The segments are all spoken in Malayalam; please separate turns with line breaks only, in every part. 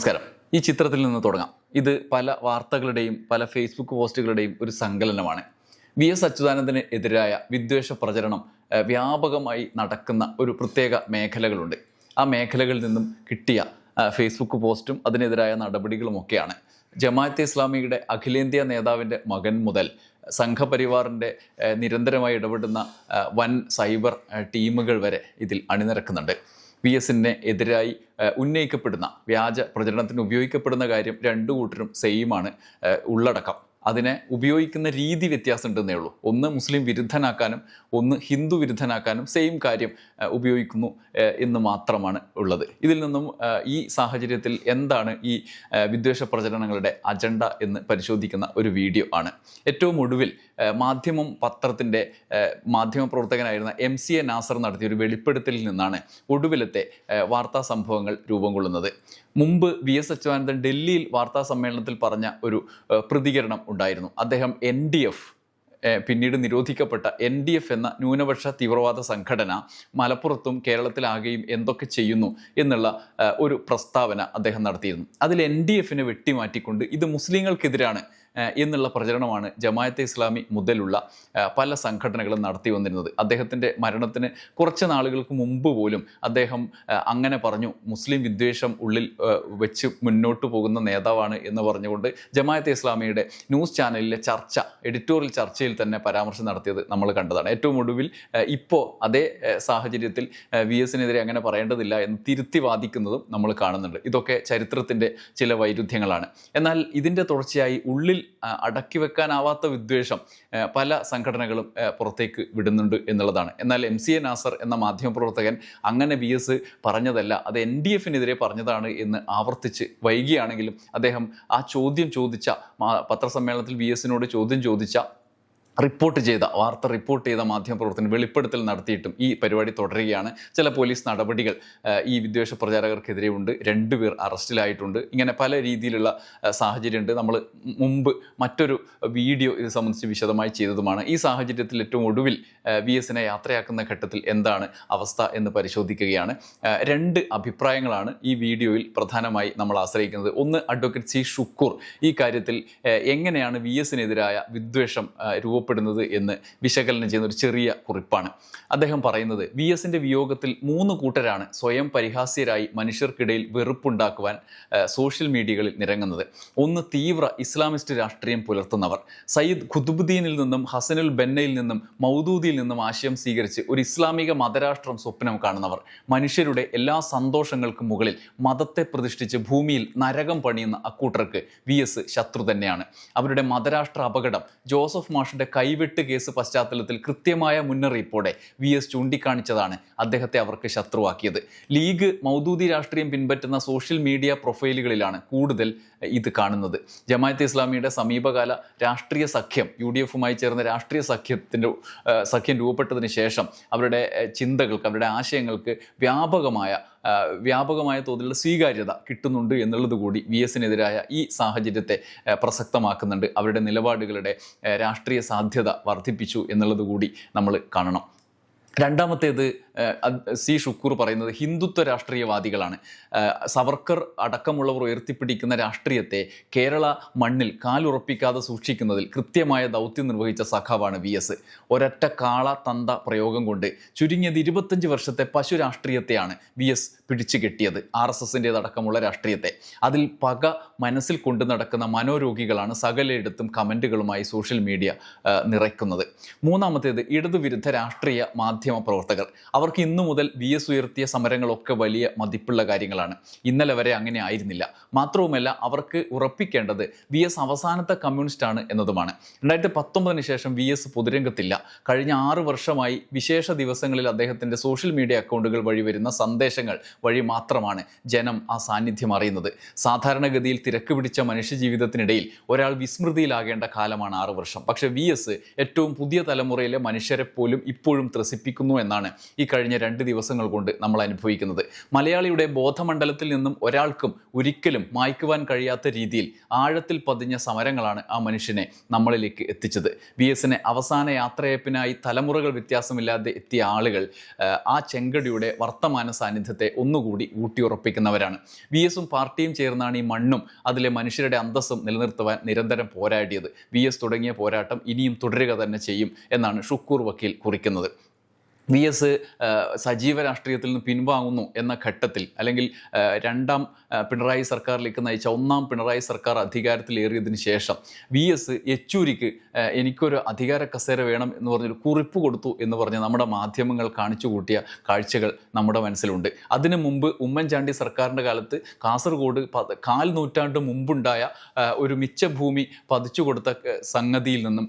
നമസ്കാരം. ഈ ചിത്രത്തിൽ നിന്ന് തുടങ്ങാം. ഇത് പല വാർത്തകളുടെയും പല ഫേസ്ബുക്ക് പോസ്റ്റുകളുടെയും ഒരു സങ്കലനമാണ്. വി എസ് അച്യുതാനന്ദന് എതിരായ വിദ്വേഷ പ്രചരണം വ്യാപകമായി നടക്കുന്ന ഒരു പ്രത്യേക മേഖലകളുണ്ട്. ആ മേഖലകളിൽ നിന്നും കിട്ടിയ ഫേസ്ബുക്ക് പോസ്റ്റും അതിനെതിരായ നടപടികളുമൊക്കെയാണ് ജമാഅത്തെ ഇസ്ലാമിയുടെ അഖിലേന്ത്യാ നേതാവിന്റെ മകൻ മുതൽ സംഘപരിവാറിന്റെ നിരന്തരമായി ഇടപെടുന്ന വൻ സൈബർ ടീമുകൾ വരെ ഇതിൽ അണിനിരക്കുന്നുണ്ട്. വി എസിന് എതിരായി ഉന്നയിക്കപ്പെടുന്ന വ്യാജ പ്രചരണത്തിന് ഉപയോഗിക്കപ്പെടുന്ന കാര്യം രണ്ടു കൂട്ടരും സെയിമാണ് ഉള്ളടക്കം. അതിനെ ഉപയോഗിക്കുന്ന രീതി വ്യത്യാസം ഉണ്ടെന്നേ ഉള്ളൂ. ഒന്ന് മുസ്ലിം വിരുദ്ധനാക്കാനും ഒന്ന് ഹിന്ദു വിരുദ്ധനാക്കാനും സെയിം കാര്യം ഉപയോഗിക്കുന്നു എന്ന് മാത്രമാണ് ഉള്ളത്. ഇതിൽ നിന്നും ഈ സാഹചര്യത്തിൽ എന്താണ് ഈ വിദ്വേഷ പ്രചരണങ്ങളുടെ അജണ്ട എന്ന് പരിശോധിക്കുന്ന ഒരു വീഡിയോ ആണ്. ഏറ്റവും ഒടുവിൽ മാധ്യമം പത്രത്തിന്റെ മാധ്യമപ്രവർത്തകനായിരുന്ന എം സി എ നാസർ നടത്തിയ ഒരു വെളിപ്പെടുത്തലിൽ നിന്നാണ് ഒടുവിലത്തെ വാർത്താ സംഭവങ്ങൾ രൂപം കൊള്ളുന്നത്. മുമ്പ് വി എസ് അച്യുതാനന്ദൻ ഡൽഹിയിൽ വാർത്താ സമ്മേളനത്തിൽ പറഞ്ഞ ഒരു പ്രതികരണം ഉണ്ടായിരുന്നു. അദ്ദേഹം എൻ ഡി എഫ് പിന്നീട് നിരോധിക്കപ്പെട്ട എൻ ഡി എഫ് എന്ന ന്യൂനപക്ഷ തീവ്രവാദ സംഘടന മലപ്പുറത്തും കേരളത്തിലാകെയും എന്തൊക്കെ ചെയ്യുന്നു എന്നുള്ള ഒരു പ്രസ്താവന അദ്ദേഹം നടത്തിയിരുന്നു. അതിൽ എൻ ഡി എഫിനെ വെട്ടിമാറ്റിക്കൊണ്ട് ഇത് മുസ്ലിങ്ങൾക്കെതിരാണ് എന്നുള്ള പ്രചരണമാണ് ജമായത്തെ ഇസ്ലാമി മുതലുള്ള പല സംഘടനകളും നടത്തി വന്നിരുന്നത്. അദ്ദേഹത്തിന്റെ മരണത്തിന് കുറച്ച് നാളുകൾക്ക് മുമ്പ് പോലും അദ്ദേഹം അങ്ങനെ പറഞ്ഞു മുസ്ലിം വിദ്വേഷം ഉള്ളിൽ വെച്ച് മുന്നോട്ട് പോകുന്ന നേതാവാണ് എന്ന് പറഞ്ഞുകൊണ്ട് ജമായത്തെ ഇസ്ലാമിയുടെ ന്യൂസ് ചാനലിലെ ചർച്ച എഡിറ്റോറിയൽ ചർച്ചയിൽ തന്നെ പരാമർശം നടത്തിയത് നമ്മൾ കണ്ടതാണ്. ഏറ്റവും ഒടുവിൽ ഇപ്പോൾ അതേ സാഹചര്യത്തിൽ വി എസിനെതിരെ അങ്ങനെ പറയേണ്ടതില്ല എന്ന് തിരുത്തി വാദിക്കുന്നതും നമ്മൾ കാണുന്നുണ്ട്. ഇതൊക്കെ ചരിത്രത്തിന്റെ ചില വൈരുദ്ധ്യങ്ങളാണ്. എന്നാൽ ഇതിന്റെ തുടർച്ചയായി ഉള്ളിൽ അടക്കി വെക്കാനാവാത്ത വിദ്വേഷം പല സംഘടനകളും പുറത്തേക്ക് വിടുന്നുണ്ട് എന്നുള്ളതാണ്. എന്നാൽ എം സി എ നാസർ എന്ന മാധ്യമപ്രവർത്തകൻ അങ്ങനെ വി എസ് പറഞ്ഞതല്ല അത് എൻ ഡി എഫിനെതിരെ പറഞ്ഞതാണ് എന്ന് ആവർത്തിച്ച് വൈകിയാണെങ്കിലും അദ്ദേഹം ആ ചോദ്യം ചോദിച്ച പത്രസമ്മേളനത്തിൽ വി എസിനോട് ചോദ്യം ചോദിച്ച റിപ്പോർട്ട് ചെയ്ത വാർത്ത റിപ്പോർട്ട് ചെയ്ത മാധ്യമപ്രവർത്തനം വെളിപ്പെടുത്തൽ നടത്തിയിട്ടും ഈ പരിപാടി തുടരുകയാണ്. ചില പോലീസ് നടപടികൾ ഈ വിദ്വേഷ പ്രചാരകർക്കെതിരെ ഉണ്ട് രണ്ടുപേർ അറസ്റ്റിലായിട്ടുണ്ട്. ഇങ്ങനെ പല രീതിയിലുള്ള സാഹചര്യമുണ്ട്. നമ്മൾ മുമ്പ് മറ്റൊരു വീഡിയോ ഇത് സംബന്ധിച്ച് വിശദമായി ചെയ്തതുമാണ്. ഈ സാഹചര്യത്തിൽ ഏറ്റവും ഒടുവിൽ വി എസിനെ യാത്രയാക്കുന്ന ഘട്ടത്തിൽ എന്താണ് അവസ്ഥ എന്ന് പരിശോധിക്കുകയാണ്. രണ്ട് അഭിപ്രായങ്ങളാണ് ഈ വീഡിയോയിൽ പ്രധാനമായി നമ്മൾ ആശ്രയിക്കുന്നത്. ഒന്ന് അഡ്വക്കേറ്റ് സി. ഷുക്കൂർ. ഈ കാര്യത്തിൽ എങ്ങനെയാണ് വി എസിനെതിരായ വിദ്വേഷം ആ, രൂപപ്പെടുന്നത് എന്ന് വിശകലനം ചെയ്യുന്ന ഒരു ചെറിയ കുറിപ്പാണ്. അദ്ദേഹം പറയുന്നത് വി എസിന്റെ വിയോഗത്തിൽ മൂന്ന് കൂട്ടരാണ് സ്വയം പരിഹാസ്യരായി മനുഷ്യർക്കിടയിൽ വെറുപ്പുണ്ടാക്കുവാൻ സോഷ്യൽ മീഡിയകളിൽ നിരങ്ങുന്നത്. ഒന്ന് തീവ്ര ഇസ്ലാമിസ്റ്റ് രാഷ്ട്രീയം പുലർത്തുന്നവർ. സയ്യിദ് ഖുതുബുദ്ദീനിൽ നിന്നും ഹസനുൽ ബെന്നയിൽ നിന്നും മൗദൂദിയിൽ നിന്നും ആശയം സ്വീകരിച്ച് ഒരു ഇസ്ലാമിക മതരാഷ്ട്രം സ്വപ്നം കാണുന്നവർ. മനുഷ്യരുടെ എല്ലാ സന്തോഷങ്ങൾക്കും മുകളിൽ മതത്തെ പ്രതിഷ്ഠിച്ച് ഭൂമിയിൽ നരകം പണിയുന്ന അക്കൂട്ടർക്ക് വി എസ് ശത്രു തന്നെയാണ്. അവരുടെ മതരാഷ്ട്ര അപകടം ജോസഫ് മാഷിന്റെ കൈവെട്ട് കേസ് പശ്ചാത്തലത്തിൽ കൃത്യമായ മുന്നറിയിപ്പോടെ വി എസ് ചൂണ്ടിക്കാണിച്ചതാണ് അദ്ദേഹത്തെ അവർക്ക് ശത്രുവാക്കിയത്. ലീഗ് മൗദൂദി രാഷ്ട്രീയം പിൻപറ്റുന്ന സോഷ്യൽ മീഡിയ പ്രൊഫൈലുകളിലാണ് കൂടുതൽ ഇത് കാണുന്നത്. ജമാഅത്തെ ഇസ്ലാമിയുടെ സമീപകാല രാഷ്ട്രീയ സഖ്യം യു ഡി എഫുമായി ചേർന്ന രാഷ്ട്രീയ സഖ്യത്തിന്റെ സഖ്യം രൂപപ്പെട്ടതിന് ശേഷം അവരുടെ ചിന്തകൾക്ക് അവരുടെ ആശയങ്ങൾക്ക് വ്യാപകമായ വ്യാപകമായ തോതിലുള്ള സ്വീകാര്യത കിട്ടുന്നുണ്ട് എന്നുള്ളത് കൂടി വി എസിനെതിരായ ഈ സാഹചര്യത്തെ പ്രസക്തമാക്കുന്നുണ്ട്. അവരുടെ നിലപാടുകളുടെ രാഷ്ട്രീയ സാധ്യത വർദ്ധിപ്പിച്ചു എന്നുള്ളത് കൂടി നമ്മൾ കാണണം. രണ്ടാമത്തേത് സി ഷുക്കൂർ പറയുന്നത് ഹിന്ദുത്വ രാഷ്ട്രീയവാദികളാണ്. സവർക്കർ അടക്കമുള്ളവർ ഉയർത്തിപ്പിടിക്കുന്ന രാഷ്ട്രീയത്തെ കേരള മണ്ണിൽ കാലുറപ്പിക്കാതെ സൂക്ഷിക്കുന്നതിൽ കൃത്യമായ ദൗത്യം നിർവഹിച്ച സഖാവാണ് വി എസ്. ഒരൊറ്റ കാള തന്ത പ്രയോഗം കൊണ്ട് ചുരുങ്ങിയത് ഇരുപത്തഞ്ച് വർഷത്തെ പശു രാഷ്ട്രീയത്തെയാണ് വി എസ് പിടിച്ചു കെട്ടിയത് ആർ എസ് എസിന്റെതടക്കമുള്ള രാഷ്ട്രീയത്തെ. അതിൽ പക മനസ്സിൽ കൊണ്ടു നടക്കുന്ന മനോരോഗികളാണ് സകലയിടത്തും കമന്റുകളുമായി സോഷ്യൽ മീഡിയ നിറയ്ക്കുന്നത്. മൂന്നാമത്തേത് ഇടതുവിരുദ്ധ രാഷ്ട്രീയ മാധ്യമ പ്രവർത്തകർ. അവർക്ക് ഇന്നു മുതൽ വി എസ് ഉയർത്തിയ സമരങ്ങളൊക്കെ വലിയ മതിപ്പുള്ള കാര്യങ്ങളാണ്. ഇന്നലെ വരെ അങ്ങനെ ആയിരുന്നില്ല. മാത്രവുമല്ല അവർക്ക് ഉറപ്പിക്കേണ്ടത് വി എസ് അവസാനത്തെ കമ്മ്യൂണിസ്റ്റ് ആണ് എന്നതുമാണ്. രണ്ടായിരത്തി പത്തൊമ്പതിന് ശേഷം വി എസ് പൊതുരംഗത്തില്ല. കഴിഞ്ഞ ആറ് വർഷമായി വിശേഷ ദിവസങ്ങളിൽ അദ്ദേഹത്തിന്റെ സോഷ്യൽ മീഡിയ അക്കൗണ്ടുകൾ വഴി വരുന്ന സന്ദേശങ്ങൾ വഴി മാത്രമാണ് ജനം ആ സാന്നിധ്യം അറിയുന്നത്. സാധാരണഗതിയിൽ തിരക്ക് പിടിച്ച മനുഷ്യജീവിതത്തിനിടയിൽ ഒരാൾ വിസ്മൃതിയിലാകേണ്ട കാലമാണ് ആറ് വർഷം. പക്ഷേ വി എസ് ഏറ്റവും പുതിയ തലമുറയിലെ മനുഷ്യരെ പോലും ഇപ്പോഴും ത്രസിപ്പിക്കുന്നു എന്നാണ് ഈ കഴിഞ്ഞ രണ്ട് ദിവസങ്ങൾ കൊണ്ട് നമ്മൾ അനുഭവിക്കുന്നത്. മലയാളിയുടെ ബോധമണ്ഡലത്തിൽ നിന്നും ഒരാൾക്കും ഒരിക്കലും മായ്ക്കുവാൻ കഴിയാത്ത രീതിയിൽ ആഴത്തിൽ പതിഞ്ഞ സമരങ്ങളാണ് ആ മനുഷ്യനെ നമ്മളിലേക്ക് എത്തിച്ചത്. വി എസിനെ അവസാന യാത്രയപ്പിനായി തലമുറകൾ വ്യത്യാസമില്ലാതെ എത്തിയ ആളുകൾ ആ, ചെങ്കടിയുടെ വർത്തമാന സാന്നിധ്യത്തെ ഒന്നുകൂടി ഊട്ടിയുറപ്പിക്കുന്നവരാണ്. വി എസും പാർട്ടിയും ചേർന്നാണ് ഈ മണ്ണും അതിലെ മനുഷ്യരുടെ അന്തസ്സും നിലനിർത്തുവാൻ നിരന്തരം പോരാടിയത്. വി എസ് തുടങ്ങിയ പോരാട്ടം ഇനിയും തുടരുക തന്നെ ചെയ്യും എന്നാണ് ഷുക്കൂർ വക്കീൽ കുറിക്കുന്നത്. വി എസ് സജീവ രാഷ്ട്രീയത്തിൽ നിന്ന് പിൻവാങ്ങുന്നു എന്ന ഘട്ടത്തിൽ അല്ലെങ്കിൽ രണ്ടാം പിണറായി സർക്കാരിലേക്ക് നയിച്ച ഒന്നാം പിണറായി സർക്കാർ അധികാരത്തിലേറിയതിന് ശേഷം വി എസ് യെച്ചൂരിക്ക് എനിക്കൊരു അധികാര കസേര വേണം എന്ന് പറഞ്ഞൊരു കുറിപ്പ് കൊടുത്തു എന്ന് പറഞ്ഞ് നമ്മുടെ മാധ്യമങ്ങൾ കാണിച്ചു കൂട്ടിയ കാഴ്ചകൾ നമ്മുടെ മനസ്സിലുണ്ട്. അതിനു മുമ്പ് ഉമ്മൻചാണ്ടി സർക്കാരിന്റെ കാലത്ത് കാസർഗോഡ് കാൽ നൂറ്റാണ്ട് മുമ്പുണ്ടായ ഒരു മിച്ചഭൂമി പതിച്ചു കൊടുത്ത സംഗതിയിൽ നിന്നും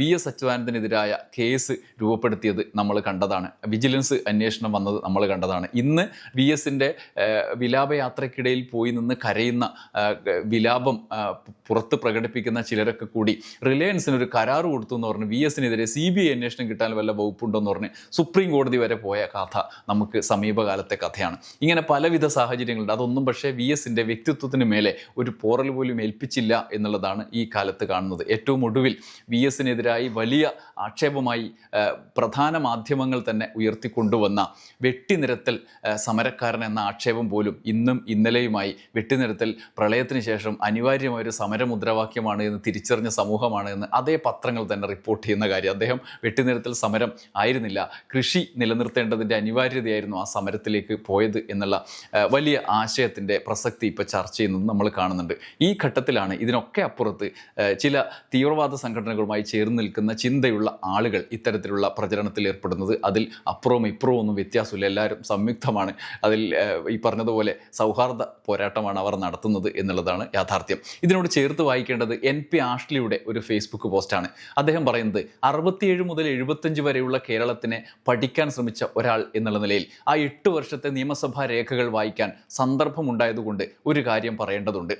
വി എസ് അച്യുതാനന്ദനെതിരായ കേസ് രൂപപ്പെടുത്തിയത് നമ്മൾ കണ്ടതാണ്. വിജിലൻസ് അന്വേഷണം വന്നത് നമ്മൾ കണ്ടതാണ്. ഇന്ന് വി എസിന്റെ വിലാപയാത്രയ്ക്കിടയിൽ പോയി നിന്ന് കരയുന്ന വിലാപം പുറത്ത് പ്രകടിപ്പിക്കുന്ന ചിലരൊക്കെ കൂടി റിലയൻസിന് ഒരു കരാർ കൊടുത്തു എന്ന് പറഞ്ഞ് വി എസിനെതിരെ സി ബി ഐ അന്വേഷണം കിട്ടാൻ വല്ല വകുപ്പുണ്ടോ എന്ന് പറഞ്ഞ് സുപ്രീം കോടതി വരെ പോയ കഥ നമുക്ക് സമീപകാലത്തെ കഥയാണ്. ഇങ്ങനെ പലവിധ സാഹചര്യങ്ങളുണ്ട്. അതൊന്നും പക്ഷേ വി എസിന്റെ വ്യക്തിത്വത്തിന് മേലെ ഒരു പോറൽ പോലും ഏൽപ്പിച്ചില്ല എന്നുള്ളതാണ് ഈ കാലത്ത് കാണുന്നത്. ഏറ്റവും ഒടുവിൽ വി എസിനെതിരായി വലിയ ആക്ഷേപമായി പ്രധാന മാധ്യമങ്ങൾ തന്നെ ഉയർത്തിക്കൊണ്ടുവന്ന വെട്ടിനിരത്തൽ സമരക്കാരൻ എന്ന ആക്ഷേപം പോലും ഇന്നും ഇന്നലെയുമായി വെട്ടിനിരത്തൽ പ്രളയത്തിന് ശേഷം അനിവാര്യമായ ഒരു സമരമുദ്രാവാക്യമാണ് എന്ന് തിരിച്ചറിഞ്ഞ സമൂഹമാണ് എന്ന് അതേ പത്രങ്ങൾ തന്നെ റിപ്പോർട്ട് ചെയ്യുന്ന കാര്യം. അദ്ദേഹം വെട്ടിനിരത്തൽ സമരം ആയിരുന്നില്ല. കൃഷി നിലനിർത്തേണ്ടതിന്റെ അനിവാര്യതയായിരുന്നു ആ സമരത്തിലേക്ക് പോയത് എന്നുള്ള വലിയ ആശയത്തിന്റെ പ്രസക്തി ഇപ്പോൾ ചർച്ച ചെയ്യുന്നത് നമ്മൾ കാണുന്നുണ്ട്. ഈ ഘട്ടത്തിലാണ് ഇതിനൊക്കെ അപ്പുറത്ത് ചില തീവ്രവാദ സംഘടനകളുമായി ചേർന്ന് നിൽക്കുന്ന ചിന്തയുള്ള ആളുകൾ ഇത്തരത്തിലുള്ള പ്രചരണത്തിൽ ഏർപ്പെടുന്നത്. അതിൽ അപ്പുറവും ഇപ്പുറവും ഒന്നും വ്യത്യാസമില്ല. എല്ലാവരും സംയുക്തമാണ്. അതിൽ ഈ പറഞ്ഞതുപോലെ സൗഹാർദ്ദ പോരാട്ടമാണ് അവർ നടത്തുന്നത് എന്നുള്ളതാണ് യാഥാർത്ഥ്യം. ഇതിനോട് ചേർത്ത് വായിക്കേണ്ടത് എൻ പി ആഷ്ലിയുടെ ഒരു ഫേസ്ബുക്ക് പോസ്റ്റാണ്. അദ്ദേഹം പറയുന്നത് അറുപത്തിയേഴ് മുതൽ എഴുപത്തഞ്ച് വരെയുള്ള കേരളത്തിനെ പഠിക്കാൻ ശ്രമിച്ച ഒരാൾ എന്നുള്ള നിലയിൽ ആ എട്ട് വർഷത്തെ നിയമസഭാ രേഖകൾ വായിക്കാൻ സന്ദർഭമുണ്ടായതുകൊണ്ട് ഒരു കാര്യം പറയേണ്ടതുണ്ട്.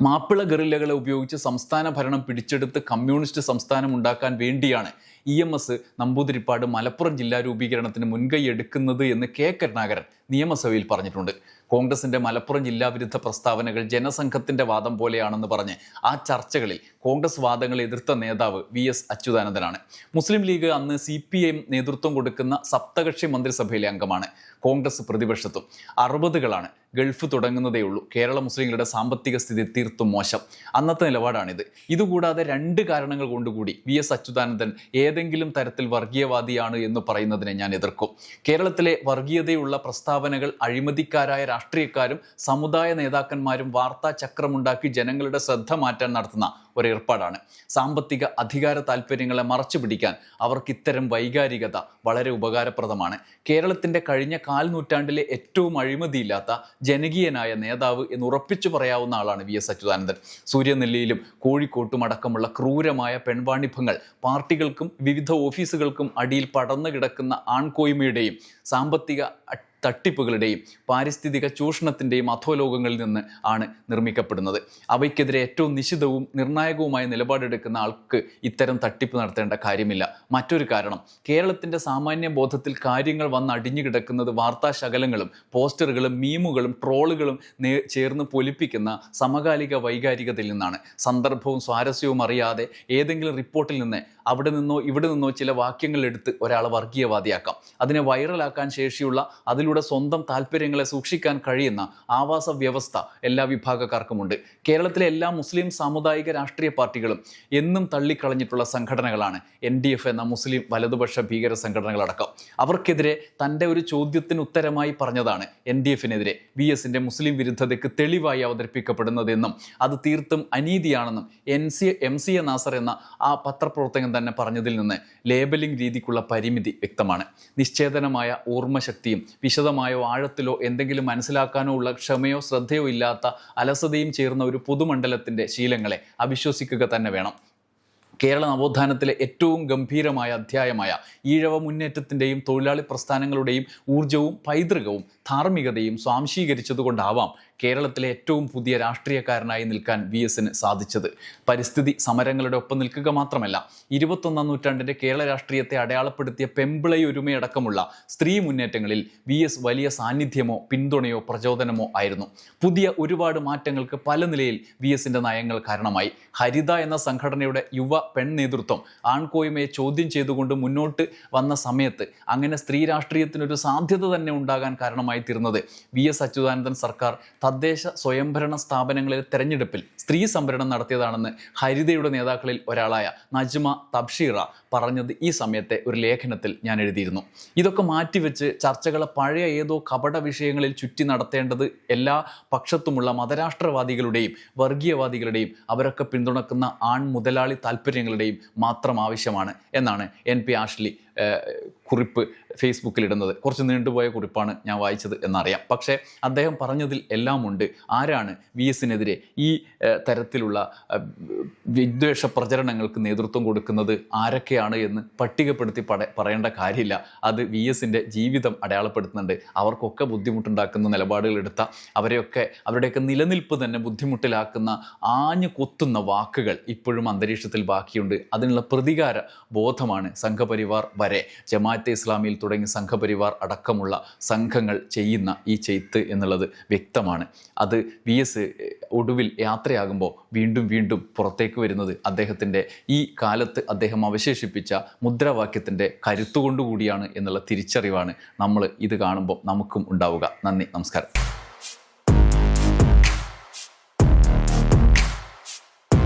മാപ്പിള ഗറില്ലകളെ ഉപയോഗിച്ച് സംസ്ഥാന ഭരണം പിടിച്ചെടുത്ത് കമ്മ്യൂണിസ്റ്റ് സംസ്ഥാനം ഉണ്ടാക്കാൻ വേണ്ടിയാണ് E M S Namboodiripad Malappuram ജില്ലാ രൂപീകരണത്തിന് മുൻകൈ എടുക്കുന്നത് എന്ന് കെ. കരുണാകരൻ നിയമസഭയിൽ പറഞ്ഞിട്ടുണ്ട്. കോൺഗ്രസിന്റെ മലപ്പുറം ജില്ലാ വിരുദ്ധ പ്രസ്താവനകൾ ജനസംഘത്തിന്റെ വാദം പോലെയാണെന്ന് പറഞ്ഞ് ആ ചർച്ചകളിൽ കോൺഗ്രസ് വാദങ്ങളെ എതിർത്ത നേതാവ് വി എസ് അച്യുതാനന്ദനാണ്. മുസ്ലിം ലീഗ് അന്ന് സി പി എം നേതൃത്വം കൊടുക്കുന്ന സപ്തകക്ഷി മന്ത്രിസഭയിലെ അംഗമാണ്. കോൺഗ്രസ് പ്രതിപക്ഷത്തും അറുപതുകളാണ് ഗൾഫ് തുടങ്ങുന്നതേ ഉള്ളൂ. കേരള മുസ്ലിങ്ങളുടെ സാമ്പത്തിക സ്ഥിതി തീർത്തും മോശം. അന്നത്തെ നിലപാടാണിത്. ഇതുകൂടാതെ രണ്ട് കാരണങ്ങൾ കൊണ്ടുകൂടി വി എസ് അച്യുതാനന്ദൻ ഏതെങ്കിലും തരത്തിൽ വർഗീയവാദിയാണ് എന്ന് പറയുന്നതിനെ ഞാൻ എതിർക്കും. കേരളത്തിലെ വർഗീയതയുള്ള പ്രസ്താവനകൾ അഴിമതിക്കാരായ രാഷ്ട്രീയക്കാരും സമുദായ നേതാക്കന്മാരും വാർത്താ ചക്രമുണ്ടാക്കി ജനങ്ങളുടെ ശ്രദ്ധ മാറ്റാൻ നടത്തുന്ന ഒരു ഏർപ്പാടാണ് സാമ്പത്തിക അധികാര താല്പര്യങ്ങളെ മറച്ചു പിടിക്കാൻ അവർക്ക് ഇത്തരം വൈകാരികത വളരെ ഉപകാരപ്രദമാണ്. കേരളത്തിന്റെ കഴിഞ്ഞ കാൽ നൂറ്റാണ്ടിലെ ഏറ്റവും അഴിമതിയില്ലാത്ത ജനകീയനായ നേതാവ് എന്ന് ഉറപ്പിച്ചു പറയാവുന്ന ആളാണ് വി എസ് അച്യുതാനന്ദൻ. സൂര്യനെല്ലിയിലും കോഴിക്കോട്ടും അടക്കമുള്ള ക്രൂരമായ പെൺവാണിഭങ്ങൾ പാർട്ടികൾക്കും വിവിധ ഓഫീസുകൾക്കും അടിയിൽ പടർന്നു കിടക്കുന്ന ആൺകോയ്മയുടെയും സാമ്പത്തിക തട്ടിപ്പുകളുടെയും പാരിസ്ഥിതിക ചൂഷണത്തിന്റെയും അധോലോകങ്ങളിൽ നിന്ന് ആണ് നിർമ്മിക്കപ്പെടുന്നത്. അവയ്ക്കെതിരെ ഏറ്റവും നിശിതവും നിർണായകവുമായ നിലപാടെടുക്കുന്ന ആൾക്ക് ഇത്തരം തട്ടിപ്പ് നടത്തേണ്ട കാര്യമില്ല. മറ്റൊരു കാരണം കേരളത്തിന്റെ സാമാന്യ ബോധത്തിൽ കാര്യങ്ങൾ വന്ന് അടിഞ്ഞു കിടക്കുന്നത് വാർത്താ ശകലങ്ങളും പോസ്റ്ററുകളും മീമുകളും ട്രോളുകളും ചേർന്ന് പൊലിപ്പിക്കുന്ന സമകാലിക വൈകാരികതയിൽ നിന്നാണ്. സന്ദർഭവും സ്വാരസ്യവും അറിയാതെ ഏതെങ്കിലും റിപ്പോർട്ടിൽ നിന്ന് അവിടെ നിന്നോ ഇവിടെ നിന്നോ ചില വാക്യങ്ങൾ എടുത്ത് ഒരാളെ വർഗീയവാദിയാക്കാം. അതിനെ വൈറലാക്കാൻ ശേഷിയുള്ള അതിലൂടെ സ്വന്തം താല്പര്യങ്ങളെ സൂക്ഷിക്കാൻ കഴിയുന്ന ആവാസ വ്യവസ്ഥ എല്ലാ വിഭാഗക്കാർക്കുമുണ്ട്. കേരളത്തിലെ എല്ലാ മുസ്ലിം സാമുദായിക രാഷ്ട്രീയ പാർട്ടികളും എന്നും തള്ളിക്കളഞ്ഞിട്ടുള്ള സംഘടനകളാണ് എൻ ഡി എഫ് എന്ന മുസ്ലിം വലതുപക്ഷ ഭീകര സംഘടനകളടക്കം. അവർക്കെതിരെ തന്റെ ഒരു ചോദ്യത്തിന് ഉത്തരമായി പറഞ്ഞതാണ് എൻ ഡി എഫിനെതിരെ വി എസിന്റെ മുസ്ലിം വിരുദ്ധതയ്ക്ക് തെളിവായി അവതരിപ്പിക്കപ്പെടുന്നതെന്നും അത് തീർത്തും അനീതിയാണെന്നും N C M C A Nasar എന്ന ആ പത്രപ്രവർത്തകൻ തന്നെ പറഞ്ഞതിൽ നിന്ന് ലേബലിംഗ് രീതിക്കുള്ള പരിമിതി വ്യക്തമാണ്. നിശ്ചേതനമായ ഓർമ്മശക്തിയും വിശദമായോ ആഴത്തിലോ എന്തെങ്കിലും മനസ്സിലാക്കാനോ ഉള്ള ക്ഷമയോ ശ്രദ്ധയോ ഇല്ലാത്ത അലസതയും ചേർന്ന ഒരു പൊതുമണ്ഡലത്തിന്റെ ശീലങ്ങളെ അവിശ്വസിക്കുക തന്നെ വേണം. കേരള നവോത്ഥാനത്തിലെ ഏറ്റവും ഗംഭീരമായ അധ്യായമായ ഈഴവ മുന്നേറ്റത്തിന്റെയും തൊഴിലാളി പ്രസ്ഥാനങ്ങളുടെയും ഊർജവും പൈതൃകവും ധാർമ്മികതയും സ്വാംശീകരിച്ചതുകൊണ്ടാവാം കേരളത്തിലെ ഏറ്റവും പുതിയ രാഷ്ട്രീയക്കാരനായി നിൽക്കാൻ വി എസിന് സാധിച്ചത്. പരിസ്ഥിതി സമരങ്ങളുടെ ഒപ്പം നിൽക്കുക മാത്രമല്ല ഇരുപത്തൊന്നാം നൂറ്റാണ്ടിന്റെ കേരള രാഷ്ട്രീയത്തെ അടയാളപ്പെടുത്തിയ പെമ്പിളയൊരുമയടക്കമുള്ള സ്ത്രീ മുന്നേറ്റങ്ങളിൽ വി എസ് വലിയ സാന്നിധ്യമോ പിന്തുണയോ പ്രചോദനമോ ആയിരുന്നു. പുതിയ ഒരുപാട് മാറ്റങ്ങൾക്ക് പല നിലയിൽ വി എസിന്റെ നയങ്ങൾ കാരണമായി. ഹരിത എന്ന സംഘടനയുടെ യുവ പെൺ നേതൃത്വം ആൺകോയ്മയെ ചോദ്യം ചെയ്തുകൊണ്ട് മുന്നോട്ട് വന്ന സമയത്ത് അങ്ങനെ സ്ത്രീ രാഷ്ട്രീയത്തിനൊരു സാധ്യത തന്നെ ഉണ്ടാകാൻ കാരണമായി തീർന്നത് വി എസ് അച്യുതാനന്ദൻ സർക്കാർ തദ്ദേശ സ്വയംഭരണ സ്ഥാപനങ്ങളിലെ തെരഞ്ഞെടുപ്പിൽ സ്ത്രീ സംവരണം നടത്തിയതാണെന്ന് ഹരിതയുടെ നേതാക്കളിൽ ഒരാളായ നജ്മ തബ്ഷീറ പറഞ്ഞത് ഈ സമയത്തെ ഒരു ലേഖനത്തിൽ ഞാൻ എഴുതിയിരുന്നു. ഇതൊക്കെ മാറ്റിവെച്ച് ചർച്ചകളെ പഴയ ഏതോ കപട വിഷയങ്ങളിൽ ചുറ്റി നടത്തേണ്ടത് എല്ലാ പക്ഷത്തുമുള്ള മതരാഷ്ട്രവാദികളുടെയും വർഗീയവാദികളുടെയും അവരൊക്കെ പിന്തുണക്കുന്ന ആൺ മുതലാളി താല്പര്യങ്ങളുടെയും മാത്രം ആവശ്യമാണ് എന്നാണ് എൻ പി ആഷ്ലി കുറിപ്പ് ഫേസ്ബുക്കിൽ ഇടുന്നത് കുറച്ച് നീണ്ടുപോയ കുറിപ്പാണ് ഞാൻ വായിച്ചത് എന്നറിയാം. പക്ഷേ അദ്ദേഹം പറഞ്ഞതിൽ എല്ലാം ഉണ്ട് ആരാണ് വി എസിനെതിരെ ഈ തരത്തിലുള്ള വിദ്വേഷ പ്രചരണങ്ങൾക്ക് നേതൃത്വം കൊടുക്കുന്നത്? ആരൊക്കെയാണ് എന്ന് പട്ടികപ്പെടുത്തി പട പറയേണ്ട കാര്യമില്ല. അത് വി എസിന്റെ ജീവിതം അടയാളപ്പെടുത്തുന്നുണ്ട്. അവർക്കൊക്കെ ബുദ്ധിമുട്ടുണ്ടാക്കുന്ന നിലപാടുകൾ എടുത്ത അവരെയൊക്കെ അവരുടെയൊക്കെ നിലനിൽപ്പ് തന്നെ ബുദ്ധിമുട്ടിലാക്കുന്ന ആഞ്ഞു കൊത്തുന്ന വാക്കുകൾ ഇപ്പോഴും അന്തരീക്ഷത്തിൽ ബാക്കിയുണ്ട്. അതിനുള്ള പ്രതികാര ബോധമാണ് സംഘപരിവാർ വരെ ജമാഅത്തെ ഇസ്ലാമിയിൽ തുടങ്ങി സംഘപരിവാർ അടക്കമുള്ള സംഘങ്ങൾ ചെയ്യുന്ന ഈ ചെയ്ത്ത് എന്നുള്ളത് വ്യക്തമാണ്. അത് വി എസ് ഒടുവിൽ യാത്രയാകുമ്പോൾ വീണ്ടും വീണ്ടും പുറത്തേക്ക് വരുന്നത് അദ്ദേഹത്തിന്റെ ഈ കാലത്ത് അദ്ദേഹം അവശേഷിപ്പിച്ച മുദ്രാവാക്യത്തിന്റെ കരുത്തുകൊണ്ടുകൂടിയാണ് എന്നുള്ള തിരിച്ചറിവാണ് നമ്മൾ ഇത് കാണുമ്പോൾ നമുക്കും ഉണ്ടാവുക. നന്ദി നമസ്കാരം.